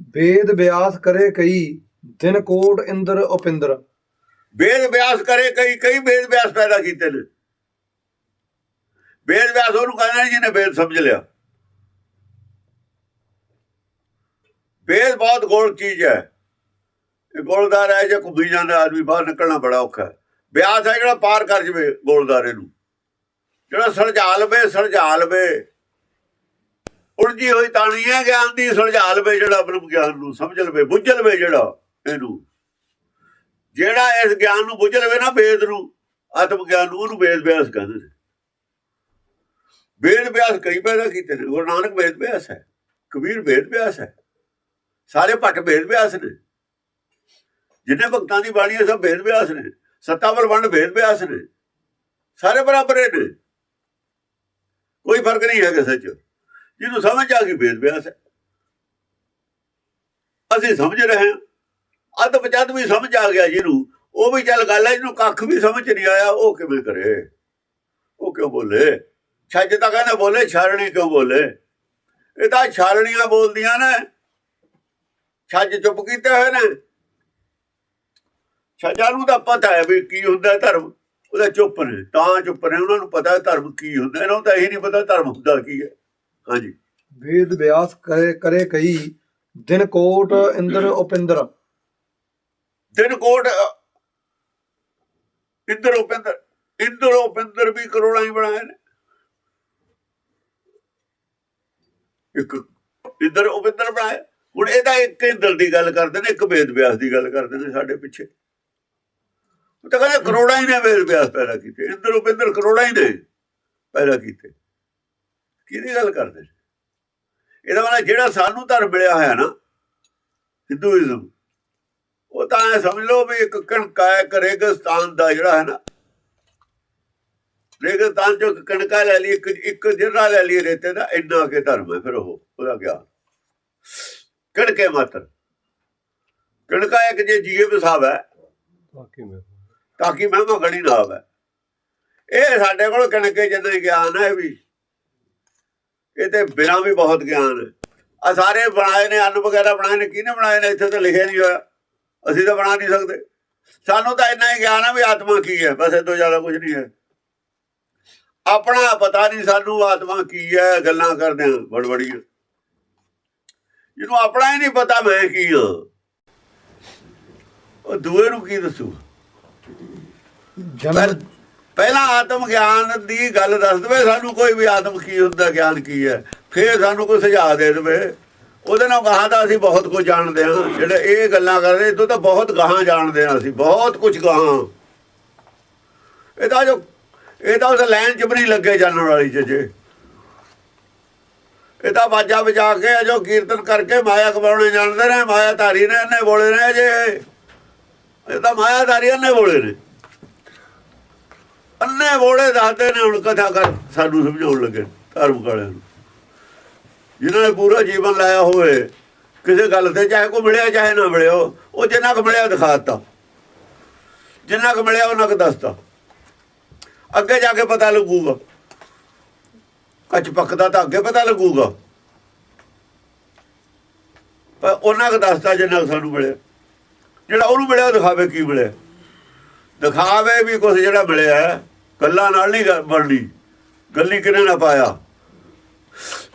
ਵੇਦ ਵਿਆਸ ਕਰੇ ਕਈ, ਦਿਨ ਕੋਟ ਇੰਦਰ ਉਪਿੰਦਰ। ਵੇਦ ਵਿਆਸ ਕਰੇ ਕਈ ਕਈ ਵੇਦ ਵਿਆਸ ਪੈਦਾ ਕੀਤੇ ਨੇ। ਵੇਦ ਵਿਆਸ ਉਹਨੂੰ ਕਹਿੰਦੇ ਜਿਹਨੇ ਵੇਦ ਸਮਝ ਲਿਆ। ਵੇਦ ਬਹੁਤ ਗੋਲ ਚੀਜ਼ ਹੈ। ਇਹ ਗੋਲਦਾਰ ਹੈ ਜੇ ਘੁੰਮੀ ਜਾਂਦਾ ਆਦਮੀ, ਬਾਹਰ ਨਿਕਲਣਾ ਬੜਾ ਔਖਾ ਹੈ। ਵਿਆਸ ਹੈ ਜਿਹੜਾ ਪਾਰ ਕਰ ਜਵੇ ਗੋਲਦਾਰੇ ਨੂੰ। ਜਿਹੜਾ ਸੁਲਝਾ ਲਵੇ ਸੁਲਝਾ ਲਵੇ। ਉਲਝੀ ਹੋਈ ਤਾਣੀ ਹੈ ਗਿਆਨ ਦੀ ਸੁਲਝਾ ਲਵੇ ਜਿਹੜਾ ਬ੍ਰਹਮ ਗਿਆਨ ਨੂੰ ਸਮਝ ਲਵੇ ਬੁੱਝ ਲਵੇ ਜਿਹੜਾ ਇਹਨੂੰ। ਜਿਹੜਾ ਇਸ ਗਿਆਨ ਨੂੰ ਬੁੱਝ ਲਵੇ ਨਾ ਵੇਦ ਨੂੰ, ਆਤਮ ਗਿਆਨ ਨੂੰ, ਉਹਨੂੰ ਵੇਦ ਵਿਆਸ ਕਹਿੰਦੇ ਨੇ। ਵੇਦ ਵਿਆਸ ਕਈ ਪੈਦਾ ਕੀਤੇ ਨੇ, ਗੁਰੂ ਨਾਨਕ ਵੇਦ ਵਿਆਸ ਹੈ, ਕਬੀਰ ਵੇਦ ਵਿਆਸ ਹੈ, ਸਾਰੇ ਭੱਟ ਵੇਦ ਵਿਆਸ ਨੇ। ਜਿੰਨੇ ਭਗਤਾਂ ਦੀ ਬਾਣੀ ਹੈ, ਸਭ ਵੇਦ ਵਿਆਸ ਨੇ ਸੱਤਾਵਰ ਵੰਡ ਵੇਦ ਵਿਆਸ ਨੇ, ਸਾਰੇ ਬਰਾਬਰ ਨੇ। ਕੋਈ ਫ਼ਰਕ ਨਹੀਂ ਹੈ ਕਿਸੇ ਚ ਜਿਹਨੂੰ ਸਮਝ ਆ ਗਈ ਵੇਦ ਵਿਆਸ ਹੈ ਅਸੀਂ ਸਮਝ ਰਹੇ ਹਾਂ। ਅੱਧ ਪਚੱਧ ਵੀ ਸਮਝ ਆ ਗਿਆ ਜਿਹਨੂੰ ਉਹ ਵੀ ਚੱਲ ਗੱਲ ਹੈ ਜਿਹਨੂੰ ਕੱਖ ਵੀ ਸਮਝ ਨਹੀਂ ਆਇਆ, ਉਹ ਕਿਵੇਂ ਕਰੇ? ਉਹ ਕਿਉਂ ਬੋਲੇ? ਛੱਜ ਤਾਂ ਕਹਿੰਦਾ ਬੋਲੇ, ਛਾਰਣੀ ਕਿਉਂ ਬੋਲੇ? ਇਹ ਤਾਂ ਛਾਰਣੀਆਂ ਬੋਲਦੀਆਂ ਨੇ। ਛੱਜ ਚੁੱਪ ਕੀਤੇ ਹੋਏ ਨੇ। ਛੱਜਾਂ ਨੂੰ ਤਾਂ ਪਤਾ ਹੈ ਵੀ ਕੀ ਹੁੰਦਾ ਹੈ ਧਰਮ। ਉਹਦਾ ਚੁੱਪ ਨੇ, ਤਾਂ ਚੁੱਪ ਨੇ। ਉਹਨਾਂ ਨੂੰ ਪਤਾ ਧਰਮ ਕੀ ਹੁੰਦਾ। ਇਹਨਾਂ ਨੂੰ ਤਾਂ ਇਹ ਨਹੀਂ ਪਤਾ ਧਰਮ ਹੁੰਦਾ ਕੀ ਹੈ। ਹਾਂਜੀ। ਵੇਦ ਵਿਆਸ ਕਰੇ ਕਰੇ ਕਈ ਦਿਨ ਕੋਟ ਇੰਦਰ ਉਪਿੰਦਰ। ਦਿਨ ਕੋਟ ਇੰਦਰ ਉਪਿੰਦਰ ਇੰਦਰ ਉਪਿੰਦਰ ਵੀ ਕਰੋੜਾਂ ਹੀ ਬਣਾਏ ਨੇ। ਇੱਕ ਇੰਦਰ ਉਪਿੰਦਰ ਬਣਾਏ। ਹੁਣ ਇਹਦਾ ਇੱਕ ਇੰਦਰ ਦੀ ਗੱਲ ਕਰਦੇ ਨੇ ਇੱਕ ਵੇਦ ਵਿਆਸ ਦੀ ਗੱਲ ਕਰਦੇ ਨੇ ਸਾਡੇ ਪਿੱਛੇ। ਉਹ ਤਾਂ ਕਹਿੰਦੇ ਕਰੋੜਾਂ ਹੀ ਨੇ ਵੇਦ ਵਿਆਸ ਪੈਦਾ ਕੀਤੇ। ਇੰਦਰ ਉਪਿੰਦਰ ਕਰੋੜਾਂ ਹੀ ਨੇ ਪੈਦਾ ਕੀਤੇ। ਕਿਹਦੀ ਗੱਲ ਕਰਦੇ ਇਹਦਾ ਮਤਲਬ ਜਿਹੜਾ ਸਾਨੂੰ ਧਰਮ ਮਿਲਿਆ ਹੋਇਆ ਨਾ ਹਿੰਦੂਇਜ਼ਮ ਉਹ ਤਾਂ ਐਂ ਸਮਝ ਲਓ ਵੀ ਇੱਕ ਕਣਕਾ ਹੈ ਰੇਗਿਸਤਾਨ ਦਾ ਜਿਹੜਾ ਹੈ ਨਾ। ਰੇਗਿਸਤਾਨ ਚੋਂ ਕਣਕਾ ਲੈ ਲਈ ਇੱਕ ਇੱਕ ਜਿਰਰਾ ਲੈ ਲਈ ਰੇਤੇ ਦਾ ਇੰਨਾ ਕੇ ਧਰਮ ਹੈ ਫਿਰ ਉਹ ਉਹਦਾ ਗਿਆ ਕਣਕੇ ਮਾਤਰ। ਕਣਕਾ ਇੱਕ ਜੇ ਜੀਏ ਵਸਾਵ ਹੈ। ਤਾਂ ਕਿ ਮਹਿਮਾ ਗਣੀ ਨਾ ਆਵੇ ਇਹ ਸਾਡੇ ਕੋਲ ਕਣਕੇ ਜਿੰਨਾ ਹੀ ਗਿਆਨ ਹੈ ਇਹ ਵੀ ਇਹ ਤੇ ਬਿਨਾਂ ਵੀ ਬਹੁਤ ਗਿਆਨ ਹੈ। ਆ ਸਾਰੇ ਬਣਾਏ ਨੇ ਅੰਨ ਵਗੈਰਾ ਬਣਾਏ ਨੇ ਕਿਹਨੇ ਬਣਾਏ ਨੇ? ਇੱਥੇ ਤਾਂ ਲਿਖਿਆ ਨਹੀਂ ਹੋਇਆ। ਅਸੀਂ ਤਾਂ ਬਣਾ ਨਹੀਂ ਸਕਦੇ। ਸਾਨੂੰ ਤਾਂ ਇੰਨਾ ਹੀ ਗਿਆਨ ਹੈ ਵੀ ਆਤਮਾ ਕੀ ਹੈ। ਬਸ ਇਹ ਤੋਂ ਜ਼ਿਆਦਾ ਕੁਝ ਨਹੀਂ ਹੈ। ਆਪਣਾ ਪਤਾ ਨਹੀਂ ਸਾਨੂੰ ਆਤਮਾ ਕੀ ਹੈ ਗੱਲਾਂ ਕਰਦੇ ਹਾਂ ਬੜਬੜੀਆਂ। ਜਿਹਨੂੰ ਆਪਣਾ ਹੀ ਨਹੀਂ ਪਤਾ ਮੈਂ ਕੀ ਹਾਂ ਉਹ ਦੂਏ ਨੂੰ ਕੀ ਦੱਸੂ? ਜਨਮ ਪਹਿਲਾਂ ਆਤਮ ਗਿਆਨ ਦੀ ਗੱਲ ਦੱਸ ਦਵੇ, ਸਾਨੂੰ ਕੋਈ ਵੀ ਆਤਮ ਕੀ ਹੁੰਦਾ ਗਿਆਨ ਕੀ ਹੈ? ਫੇਰ ਸਾਨੂੰ ਕੋਈ ਸੁਝਾਅ ਦੇ ਦੇਵੇ। ਉਹਦੇ ਨਾਲ ਗਾਹਾਂ ਦਾ ਅਸੀਂ ਬਹੁਤ ਕੁਝ ਜਾਣਦੇ ਹਾਂ। ਜਿਹੜੇ ਇਹ ਗੱਲਾਂ ਕਰਦੇ ਇਹ ਤੋਂ ਤਾਂ ਬਹੁਤ ਗਾਹਾਂ ਜਾਣਦੇ ਹਾਂ ਅਸੀਂ, ਬਹੁਤ ਕੁਝ ਗਾਹਾਂ। ਇਹ ਤਾਂ ਜੋ, ਇਹ ਤਾਂ ਉਸ ਲਾਈਨ ਚ ਵੀ ਨਹੀਂ ਲੱਗੇ ਜਾਣ ਵਾਲੀ ਚ ਜੇ। ਇਹ ਤਾਂ ਬਾਜਾ ਵਜਾ ਕੇ ਜੋ ਕੀਰਤਨ ਕਰਕੇ ਮਾਇਆ ਕਮਾਉਣੇ ਜਾਣਦੇ ਨੇ, ਮਾਇਆ ਧਾਰੀ ਨੇ ਇਹਨੇ ਬੋਲੇ ਨੇ ਜੇ। ਇਹ ਤਾਂ ਮਾਇਆ ਧਾਰੀ ਨੇ ਬੋਲੇ ਨੇ। ਅੰਨੇ ਬੋਲੇ ਦੱਸਦੇ ਨੇ, ਹੁਣ ਕਥਾ ਕਰ ਸਾਨੂੰ ਸਮਝਾਉਣ ਲੱਗੇ, ਧਰਮ ਵਾਲਿਆਂ ਨੂੰ। ਜਿਨ੍ਹਾਂ ਨੇ ਪੂਰਾ ਜੀਵਨ ਲਾਇਆ ਹੋਵੇ, ਕਿਸੇ ਗੱਲ ਤੇ ਚਾਹੇ ਕੋ ਮਿਲਿਆ, ਚਾਹੇ ਨਾ ਮਿਲਿਆ, ਉਹ ਜਿੰਨਾ ਕੁ ਮਿਲਿਆ ਦਿਖਾਤਾ। ਜਿੰਨਾ ਕੁ ਮਿਲਿਆ ਉਹਨਾਂ ਕੁ ਦੱਸਤਾ। ਅੱਗੇ ਜਾ ਕੇ ਪਤਾ ਲੱਗੂਗਾ। ਕੱਚ ਪੱਕਦਾ ਤਾਂ ਅੱਗੇ ਪਤਾ ਲੱਗੂਗਾ। ਪਰ ਉਹਨਾਂ ਕੁ ਦੱਸਤਾ ਜਿੰਨਾ ਕੁ ਸਾਨੂੰ ਮਿਲਿਆ। ਜਿਹੜਾ ਉਹਨੂੰ ਮਿਲਿਆ ਉਹ ਦਿਖਾਵੇ ਕੀ ਮਿਲਿਆ। ਦਿਖਾਵੇ ਵੀ ਕੁਝ ਜਿਹੜਾ ਮਿਲਿਆ ਗੱਲਾਂ ਨਾਲ ਨਹੀਂ ਗੱਲ ਬਣਨੀ। ਗੱਲੀ ਕਿਨੇ ਨਾ ਪਾਇਆ?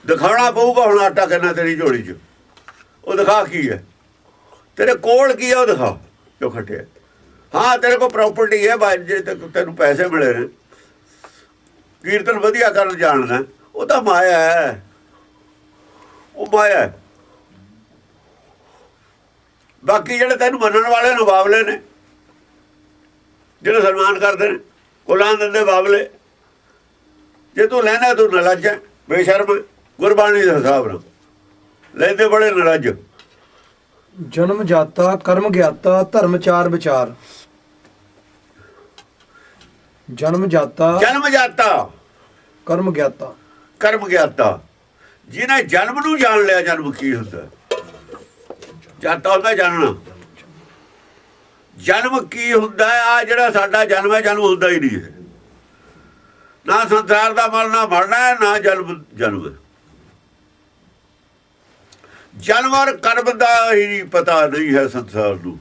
ਦਿਖਾਉਣਾ ਪਊਗਾ ਹੁਣ ਆਟਾ ਕਿੰਨਾ ਤੇਰੀ ਝੋਲੀ 'ਚ। ਉਹ ਦਿਖਾ ਕੀ ਹੈ? ਤੇਰੇ ਕੋਲ ਕੀ ਹੈ ਉਹ ਦਿਖਾ, ਜੋ ਖਟਿਆ। ਹਾਂ, ਤੇਰੇ ਕੋਲ ਪ੍ਰਾਪਰਟੀ ਹੈ ਬਾਜੇ ਤੈਨੂੰ ਪੈਸੇ ਮਿਲੇ ਨੇ। ਕੀਰਤਨ ਵਧੀਆ ਕਰਨ ਜਾਣਦਾ ਉਹ ਤਾਂ ਮਾਇਆ ਹੈ। ਉਹ ਮਾਇਆ ਬਾਕੀ ਜਿਹੜੇ ਤੈਨੂੰ ਮੰਨਣ ਵਾਲੇ ਨੇ ਬਾਬਲੇ ਨੇ ਜਿਹੜੇ ਸਨਮਾਨ ਕਰਦੇ ਨੇ ਕੁਲਾਂ ਦਿੰਦੇ ਬਾਬਲੇ। ਜੇ ਤੂੰ ਲੈਣਾ ਤੂੰ ਨਲੱਜ ਹੈ ਬੇਸ਼ਰਮ ਗੁਰਬਾਣੀ ਦੇ ਹਿਸਾਬ ਨਾਲ। ਲੈਂਦੇ ਬੜੇ ਨਲੱਜ। ਜਨਮ ਜਾਤਾ ਕਰਮ ਗਿਆਤਾ ਧਰਮ ਚਾਰ ਵਿਚਾਰ। ਜਨਮ ਜਾਤਾ ਜਨਮ ਜਾਤਾ। ਕਰਮ ਗਿਆਤਾ। ਕਰਮ ਗਿਆਤਾ। ਜਿਹਨੇ ਜਨਮ ਨੂੰ ਜਾਣ ਲਿਆ ਜਨਮ ਕੀ ਹੁੰਦਾ? ਜਾਤਾ ਹੁੰਦਾ ਜਾਣਨਾ। ਜਨਮ ਕੀ ਹੁੰਦਾ ਆ ਜਿਹੜਾ ਸਾਡਾ ਜਨਮ ਹੈ, ਜਨਮ ਹੁੰਦਾ ਹੀ ਨਹੀਂ ਹੈ। ਨਾ ਸੰਸਾਰ ਦਾ ਮਰਨਾ ਮਰਨਾ ਨਾ ਜਨਮ ਜਨਮ ਹੈ। ਕਰਮ ਦਾ ਹੀ ਪਤਾ, ਨਹੀਂ ਹੈ ਸੰਸਾਰ ਨੂੰ।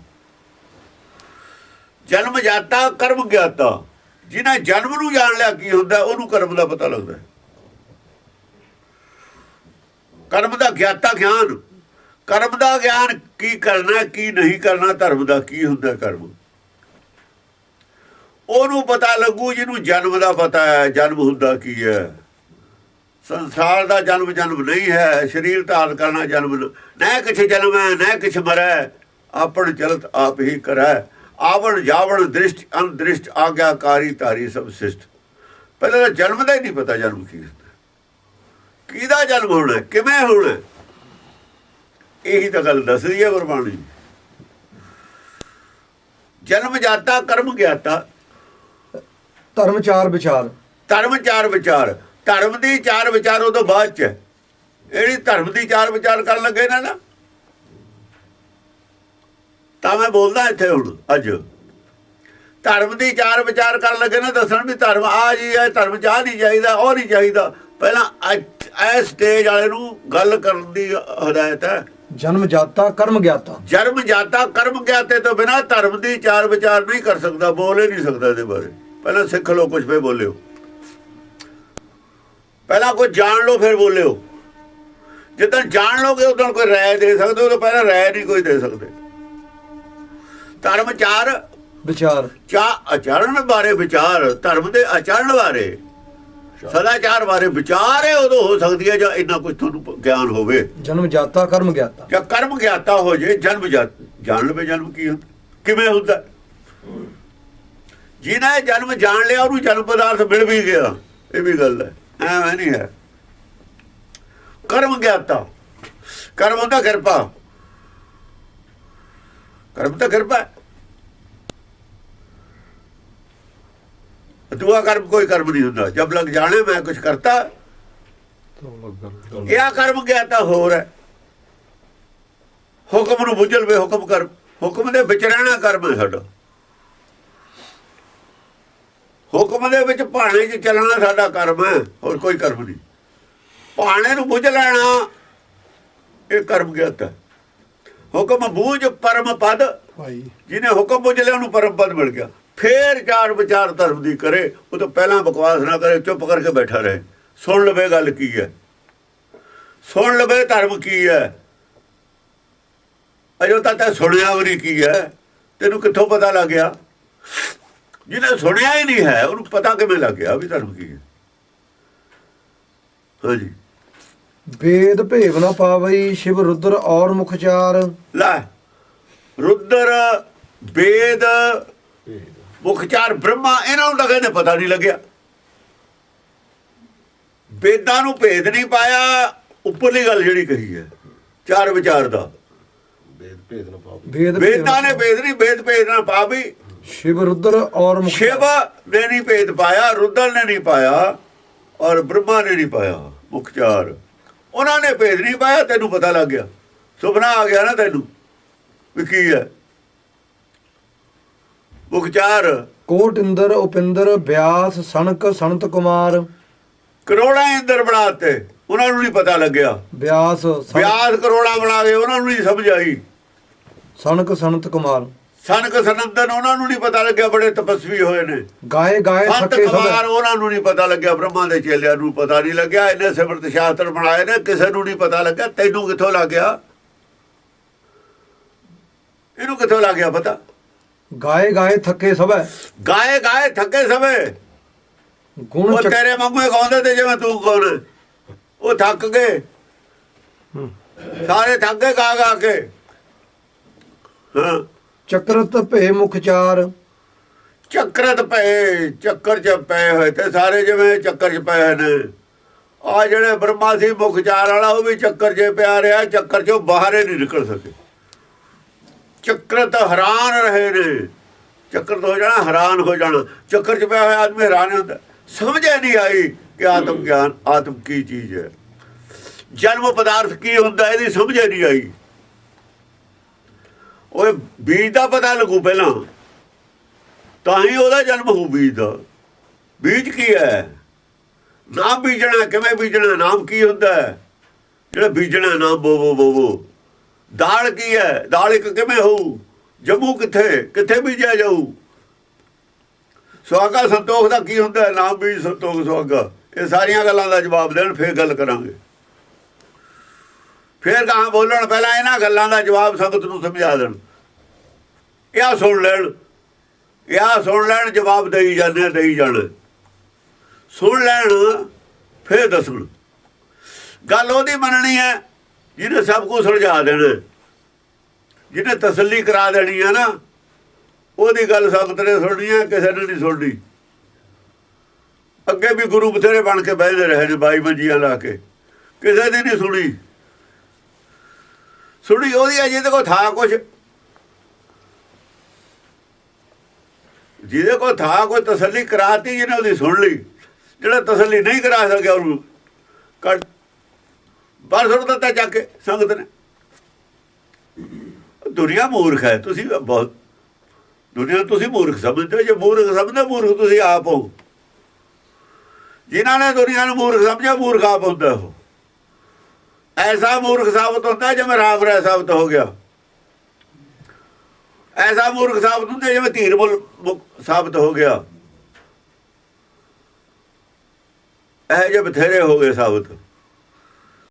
ਜਨਮ ਜਾਤਾ, ਕਰਮ ਗਿਆਤਾ। ਜਿਹਨੇ ਜਨਮ ਨੂੰ ਜਾਣ ਲਿਆ, ਕੀ ਹੁੰਦਾ? ਉਹਨੂੰ ਕਰਮ ਦਾ ਪਤਾ ਲੱਗਦਾ ਕਰਮ ਦਾ ਗਿਆਤਾ ਗਿਆਨ। ਕਰਮ ਦਾ ਗਿਆਨ ਕੀ ਕਰਨਾ, ਕੀ ਨਹੀਂ ਕਰਨਾ, ਧਰਮ ਦਾ ਕੀ ਹੁੰਦਾ ਕਰਮ? ਉਹਨੂੰ ਪਤਾ ਲੱਗੂ, ਜਿਹਨੂੰ ਜਨਮ ਦਾ ਪਤਾ ਹੈ, ਜਨਮ ਹੁੰਦਾ ਕੀ ਹੈ? ਸੰਸਾਰ ਦਾ ਜਨਮ ਜਨਮ ਨਹੀਂ ਹੈ, ਸਰੀਰ ਧਾਰਨ ਕਰਨਾ ਜਨਮ ਨਾ। ਕਿਛ ਜਨਮ ਹੈ ਨਾ ਕਿਛ ਮਰੈ, ਆਪਣ ਚਲਤ ਆਪ ਹੀ ਕਰੈ। ਆਵਣ, ਜਾਵਣ, ਦ੍ਰਿਸ਼ਟ, ਅੰਦ੍ਰਿਸ਼ਟ, ਆਗਿਆਕਾਰੀ, ਧਾਰੀ ਸਭ ਸਿਸ਼ਟ। ਪਹਿਲਾਂ ਤਾਂ ਜਨਮ ਦਾ ਹੀ ਨਹੀਂ ਪਤਾ ਜਨਮ ਕੀ ਹੁੰਦਾ। ਕਿਹਦਾ ਜਨਮ ਹੋਣਾ, ਕਿਵੇਂ ਹੋਣਾ? ਇਹੀ ਤਾਂ ਗੱਲ ਦੱਸਦੀ ਹੈ ਗੁਰਬਾਣੀ। ਜਨਮ ਜਾਤਾ ਕਰਮ ਗਿਆਤਾ। ਧਰਮ ਚਾਰ ਵਿਚਾਰ। ਧਰਮ ਚਾਰ ਵਿਚਾਰ। ਧਰਮ ਦੀ ਚਾਰ ਵਿਚਾਰ ਉਹ ਤੋਂ ਬਾਅਦ ਚ। ਹੈ। ਜਿਹੜੀ ਧਰਮ ਦੀ ਚਾਰ ਵਿਚਾਰ ਕਰਨ ਲੱਗੇ ਨਾ ਨਾ। ਤਾਂ ਮੈਂ ਬੋਲਦਾ ਇੱਥੇ ਹੁਣ ਅੱਜ। ਧਰਮ ਦੀ ਚਾਰ ਵਿਚਾਰ ਕਰਨ ਲੱਗੇ ਨਾ ਦੱਸਣ ਵੀ ਧਰਮ ਆ ਜੀ ਇਹ ਧਰਮ ਚਾਹ ਨਹੀਂ ਚਾਹੀਦਾ ਉਹ ਨਹੀਂ ਚਾਹੀਦਾ। ਪਹਿਲਾਂ ਐ ਸਟੇਜ ਵਾਲੇ ਨੂੰ ਗੱਲ ਕਰਨ ਦੀ ਹਦਾਇਤ ਹੈ। ਜਨਮ ਜਾਤਾ ਕਰਮ ਗਿਆਤਾ। ਜਨਮ ਜਾਤਾ ਕਰਮ ਗਿਆਤੇ ਤੋਂ ਬਿਨਾ ਧਰਮ ਦੀ ਚਾਰ ਵਿਚਾਰ ਨਹੀਂ ਕਰ ਸਕਦਾ ਬੋਲ ਹੀ ਨਹੀਂ ਸਕਦਾ ਇਹਦੇ ਬਾਰੇ। ਪਹਿਲਾਂ ਸਿੱਖ ਲਓ ਕੁਝ ਫੇ ਬੋਲਿਓ। ਪਹਿਲਾਂ ਕੁਝ ਜਾਣ ਲਓ ਫਿਰ ਬੋਲਿਓ। ਜਦੋਂ ਜਾਣ ਲੋਗੇ ਉਦੋਂ ਕੋਈ ਰਾਏ ਦੇ ਸਕਦੇ ਉਦੋਂ ਪਹਿਲਾਂ ਰਾਏ ਨਹੀਂ ਕੋਈ ਦੇ ਸਕਦੇ। ਧਰਮ ਚਾਰ ਵਿਚਾਰ। ਚਾ ਆਚਰਣ ਬਾਰੇ ਵਿਚਾਰ ਧਰਮ ਦੇ ਆਚਰਣ ਬਾਰੇ। ਸਦਾਚਾਰ ਬਾਰੇ ਵਿਚਾਰ ਹੈ ਉਦੋਂ ਹੋ ਸਕਦੀ ਹੈ ਜਾਂ ਇੰਨਾ ਕੁਝ ਤੁਹਾਨੂੰ ਗਿਆਨ ਹੋਵੇ। ਜਨਮ ਜਾਤਾ ਕਰਮ ਗਿਆਤਾ। ਜਾਂ ਕਰਮ ਗਿਆਤਾ ਹੋ ਜੇ ਜਨਮ ਜਾ- ਜਾਣ ਲਵੇ ਜਨਮ ਕੀ ਹੁੰਦਾ? ਕਿਵੇਂ ਹੁੰਦਾ? ਜਿਹਨੇ ਜਨਮ ਜਾਣ ਲਿਆ ਉਹਨੂੰ ਜਨਮ ਪਦਾਰਥ ਮਿਲ ਵੀ ਗਿਆ। ਇਹ ਵੀ ਗੱਲ ਹੈ। ਐਵੇਂ ਨਹੀਂ ਹੈ। ਕਰਮ ਗਿਆਤਾ। ਕਰਮ ਹੁੰਦਾ ਕਿਰਪਾ। ਕਰਮ ਤਾਂ ਕਿਰਪਾ ਦੁਆ ਕਰਮ ਕੋਈ ਕਰਮ ਨਹੀਂ ਹੁੰਦਾ। ਜਬ ਲਗ ਜਾਣੇ ਮੈਂ ਕੁਝ ਕਰਤਾ। ਇਹ ਆ ਕਰਮ ਗਿਆਤਾ ਹੋਰ ਹੈ। ਹੁਕਮ ਨੂੰ ਬੁੱਝਲ ਵੇ ਹੁਕਮ ਕਰ ਹੁਕਮ ਦੇ ਵਿੱਚ ਰਹਿਣਾ ਕਰਮ ਹੈ ਸਾਡਾ। ਹੁਕਮ ਦੇ ਵਿੱਚ ਭਾਣੇ 'ਚ ਚੱਲਣਾ ਸਾਡਾ ਕਰਮ ਹੈ ਹੋਰ ਕੋਈ ਕਰਮ ਨਹੀਂ। ਭਾਣੇ ਨੂੰ ਬੁੱਝ ਲੈਣਾ ਇਹ ਕਰਮ ਗਿਆਤਾ ਹੁਕਮ ਬੂਝ ਪਰਮ ਪਦ। ਜਿਹਨੇ ਹੁਕਮ ਬੁੱਝ ਲਿਆ ਉਹਨੂੰ ਪਰਮ ਪਦ ਮਿਲ ਗਿਆ। ਫੇਰ ਚਾਰ ਵਿਚਾਰ ਧਰਮ ਦੀ ਕਰੇ ਉਹ ਤੋਂ ਪਹਿਲਾਂ ਬਕਵਾਸ ਨਾ ਕਰੇ ਚੁੱਪ ਕਰਕੇ ਬੈਠਾ ਰਹੇ। ਸੁਣ ਲਵੇ ਗੱਲ ਕੀ ਹੈ। ਸੁਣ ਲਵੇ ਧਰਮ ਕੀ ਹੈ। ਅਜੋ ਤਾਂ ਤਾਂ ਸੁਣਿਆ ਵੀ ਨਹੀਂ ਕੀ ਹੈ। ਤੈਨੂੰ ਕਿੱਥੋਂ ਪਤਾ ਲੱਗ ਗਿਆ? ਜਿਹਨੇ ਸੁਣਿਆ ਹੀ ਨਹੀਂ ਹੈ ਉਹਨੂੰ ਪਤਾ ਕਿਵੇਂ ਲੱਗ ਗਿਆ ਵੀ ਧਰਮ ਕੀ ਹੈ। ਹਾਂਜੀ। ਵੇਦ ਭੇਵ ਨਾ ਪਾਵਈ ਸ਼ਿਵ ਰੁਦਰ ਔਰ ਮੁਖਚਾਰ ਲੈ ਰੁਦਰ ਵੇਦ ਮੁਖਚਾਰ ਬ੍ਰਹਮਾ ਇਹਨਾਂ ਨੂੰ ਤਾਂ ਕਹਿੰਦੇ ਪਤਾ ਨਹੀਂ ਲੱਗਿਆ। ਵੇਦਾਂ ਨੂੰ ਭੇਦ ਨਹੀਂ ਪਾਇਆ ਉੱਪਰਲੀ ਗੱਲ ਜਿਹੜੀ ਕਹੀ ਹੈ ਚਾਰ ਵਿਚਾਰ ਦਾ। ਵੇਦ ਭੇਵ ਵੇਦਾਂ ਨੇ ਭੇਦ ਨਹੀਂ ਵੇਦ ਭੇਦ ਨਾ ਪਾ ਵੀ। ਸ਼ਿਵ ਰੁਦਰ ਔਰ ਸ਼ਿਵ ਨੇ ਨਹੀਂ ਭੇਦ ਪਾਇਆ ਰੁਦਰ ਨੇ ਨਹੀਂ ਪਾਇਆ ਔਰ ਬ੍ਰਹਮਾ ਨੇ ਨਹੀਂ ਪਾਇਆ ਮੁਖਚਾਰ ਉਹਨਾਂ ਨੇ ਭੇਦ ਨਹੀਂ ਪਾਇਆ ਤੈਨੂੰ ਪਤਾ ਲੱਗ ਗਿਆ। ਸੁਪਨਾ ਆ ਗਿਆ ਨਾ ਤੈਨੂੰ ਵੀ ਕੀ ਹੈ। ਮੁਖਚਾਰ। ਕੋਟ ਇੰਦਰ ਉਪਿੰਦਰ ਬਿਆਸ ਸਣਕ ਸੰਤ ਕੁਮਾਰ। ਕਰੋੜਾਂ ਇੰਦਰ ਬਣਾਤੇ ਉਹਨਾਂ ਨੂੰ ਨਹੀਂ ਪਤਾ ਲੱਗਿਆ। ਬਿਆਸ ਵਿਆਸ ਕਰੋੜਾਂ ਬਣਾ ਗਏ ਉਹਨਾਂ ਨੂੰ ਨਹੀਂ ਸਮਝ ਆਈ। ਸਣਕ ਸੰਤ ਕੁਮਾਰ। ਸਨਕ ਸਨੰਦਨ ਉਹਨਾਂ ਨੂੰ ਨਹੀਂ ਪਤਾ ਲੱਗਿਆ ਬੜੇ ਤਪਸਵੀ ਹੋਏ ਨੇ। ਗਾਏ ਗਾਏ ਕੁਮਾਰ ਸਭ ਉਹਨਾਂ ਨੂੰ ਨਹੀਂ ਪਤਾ ਲੱਗਿਆ ਬ੍ਰਹਮਾ ਦੇ ਚੇਲਿਆਂ ਨੂੰ ਪਤਾ ਨਹੀਂ ਲੱਗਿਆ ਇਹਨੇ ਸਿਮਰਤ ਸ਼ਾਸਤਰ ਬਣਾਏ ਨੇ ਕਿਸੇ ਨੂੰ ਨਹੀਂ ਪਤਾ ਲੱਗਿਆ ਤੈਨੂੰ ਕਿੱਥੋਂ ਲੱਗ ਗਿਆ? ਇਹਨੂੰ ਕਿੱਥੋਂ ਲੱਗ ਗਿਆ ਪਤਾ? ਗਾਏ ਗਾਏ ਥੱਕੇ ਸਭ। ਗਾਏ ਗਾਏ ਥੱਕੇ ਸਵੇ ਗੁਣ ਉਹ ਚੱਕ- ਤੇਰੇ ਹੀ ਗਾਉਂਦੇ ਤੇ ਜਿਵੇਂ ਤੂੰ ਗਾਉਣਾ ਉਹ ਥੱਕ ਗਏ। ਸਾਰੇ ਥੱਕ ਗਏ ਗਾ ਗਾ ਕੇ। ਹਾਂ। ਚੱਕਰਤ ਭੇ ਮੁਖਚਾਰ ਚੱਕਰਤ ਪਏ ਚੱਕਰ ਚ ਪਏ ਹੋਏ ਤੇ ਸਾਰੇ ਜਿਵੇਂ ਚੱਕਰ ਚ ਪਏ ਨੇ। ਆ ਜਿਹੜੇ ਬ੍ਰਹਮਾ ਸੀ ਮੁਖ ਚਾਰ ਵਾਲਾ ਉਹ ਵੀ ਚੱਕਰ 'ਚ ਪਿਆ ਰਿਹਾ ਚੱਕਰ 'ਚੋਂ ਬਾਹਰ ਹੀ ਨਹੀਂ ਨਿਕਲ ਸਕੇ। ਚੱਕਰਤ ਹੈਰਾਨ ਰਹੇ ਨੇ। ਚੱਕਰ ਤੋਂ ਹੋ ਜਾਣਾ ਹੈਰਾਨ ਹੋ ਜਾਣਾ। ਚੱਕਰ 'ਚ ਪਿਆ ਹੋਇਆ ਆਦਮੀ ਹੈਰਾਨ ਹੁੰਦਾ। ਸਮਝ ਨਹੀਂ ਆਈ ਕਿ ਆਤਮ ਗਿਆਨ ਆਤਮ ਕੀ ਚੀਜ਼ ਹੈ। ਜਨਮ ਪਦਾਰਥ ਕੀ ਹੁੰਦਾ ਇਹਦੀ ਸਮਝ ਨਹੀਂ ਆਈ। ਓਏ ਬੀਜ ਦਾ ਪਤਾ ਲੱਗੂ ਪਹਿਲਾਂ। ਤਾਂ ਹੀ ਉਹਦਾ ਜਨਮ ਹੋਊ ਬੀਜ ਦਾ। ਬੀਜ ਕੀ ਹੈ? ਨਾਮ ਬੀਜਣਾ ਕਿਵੇਂ ਬੀਜਣਾ? ਨਾਮ ਕੀ ਹੁੰਦਾ? ਹੈ ਜਿਹੜਾ ਬੀਜਣਾ ਨਾ ਬੋਵੋ ਬੋਵੋ ਦਾਲ ਕੀ ਹੈ? ਦਾਲ ਇੱਕ ਕਿਵੇਂ ਹੋਊ? ਜੰਮੂ ਕਿੱਥੇ? ਕਿੱਥੇ ਬੀਜਿਆ ਜਾਊ? ਸੁਹਾਗਾ ਸੰਤੋਖ ਦਾ ਕੀ ਹੁੰਦਾ? ਹੈ? ਨਾਮ ਬੀਜ ਸੰਤੋਖ ਸੁਹਾਗਾ। ਇਹ ਸਾਰੀਆਂ ਗੱਲਾਂ ਦਾ ਜਵਾਬ ਦੇਣ, ਫੇਰ ਗੱਲ ਕਰਾਂਗੇ। ਫੇਰ ਕਹਾਂ ਬੋਲਣ, ਪਹਿਲਾਂ ਇਹਨਾਂ ਗੱਲਾਂ ਦਾ ਜਵਾਬ ਸੰਗਤ ਨੂੰ ਸਮਝਾ ਦੇਣ। ਇਹ ਸੁਣ ਲੈਣ। ਇਹ ਸੁਣ ਲੈਣ, ਜਵਾਬ ਦੇਈ ਜਾਂਦੇ ਦੇਈ ਜਾਣ। ਸੁਣ ਲੈਣ, ਫੇਰ ਦੱਸਣ। ਗੱਲ ਉਹਦੀ ਮੰਨਣੀ ਹੈ ਜਿਹਨੇ ਸਭ ਕੁਝ ਸੁਲਝਾ ਦੇਣਾ, ਜਿਹਨੇ ਤਸੱਲੀ ਕਰਾ ਦੇਣੀ ਹੈ ਨਾ, ਉਹਦੀ ਗੱਲ ਸੰਗਤ ਨੇ ਸੁਣਨੀ ਹੈ ਕਿਸੇ ਨੇ ਨਹੀਂ ਸੁਣਨੀ। ਅੱਗੇ ਵੀ ਗੁਰੂ ਬਥੇਰੇ ਬਣ ਕੇ ਬਹਿਦੇ ਰਹੇ ਨੇ, ਬਾਈ ਮੰਜੀਆਂ ਲਾ ਕੇ। ਕਿਸੇ ਦੀ ਨਹੀਂ ਸੁਣੀ। ਸੁਣੀ ਉਹਦੀ ਹੈ ਜਿਹਦੇ ਕੋਲ ਥਾ ਕੁਛ। ਜਿਹਦੇ ਕੋਲ ਥਾ ਕੋਈ ਤਸੱਲੀ ਕਰਾਤੀ ਜਿਹਨੇ ਉਹਦੀ ਸੁਣ ਲਈ। ਜਿਹੜਾ ਤਸੱਲੀ ਨਹੀਂ ਕਰਾ ਸਕਿਆ ਉਹਨੂੰ ਕੱਟ ਬਾਹਰ ਸੁੱਟ ਦਿੱਤਾ ਚੱਕ ਕੇ, ਸੰਗਤ ਨੇ। ਦੁਨੀਆ ਮੂਰਖ ਹੈ, ਤੁਸੀਂ ਬਹੁਤ ਦੁਨੀਆ ਨੂੰ ਤੁਸੀਂ ਮੂਰਖ ਸਮਝਦੇ ਹੋ, ਜੇ ਮੂਰਖ ਸਮਝਦੇ, ਮੂਰਖ ਤੁਸੀਂ ਆਪ ਹੋ। ਜਿਨ੍ਹਾਂ ਨੇ ਦੁਨੀਆ ਨੂੰ ਮੂਰਖ ਸਮਝਿਆ, ਮੂਰਖ ਆਪ ਹੁੰਦਾ ਉਹ। ਐਸਾ ਮੂਰਖ ਸਾਬਤ ਹੁੰਦਾ ਜਿਵੇਂ ਰਾਮ ਰਾਏ ਸਾਬਤ ਹੋ ਗਿਆ। ਐਸਾ ਮੂਰਖ ਸਾਬਤ ਹੁੰਦਾ ਜਿਵੇਂ ਧੀਰ ਮੁਲ ਮੁਕ- ਸਾਬਤ ਹੋ ਗਿਆ। ਇਹ ਜੇ ਬਥੇਰੇ ਹੋ ਗਏ ਸਾਬਤ।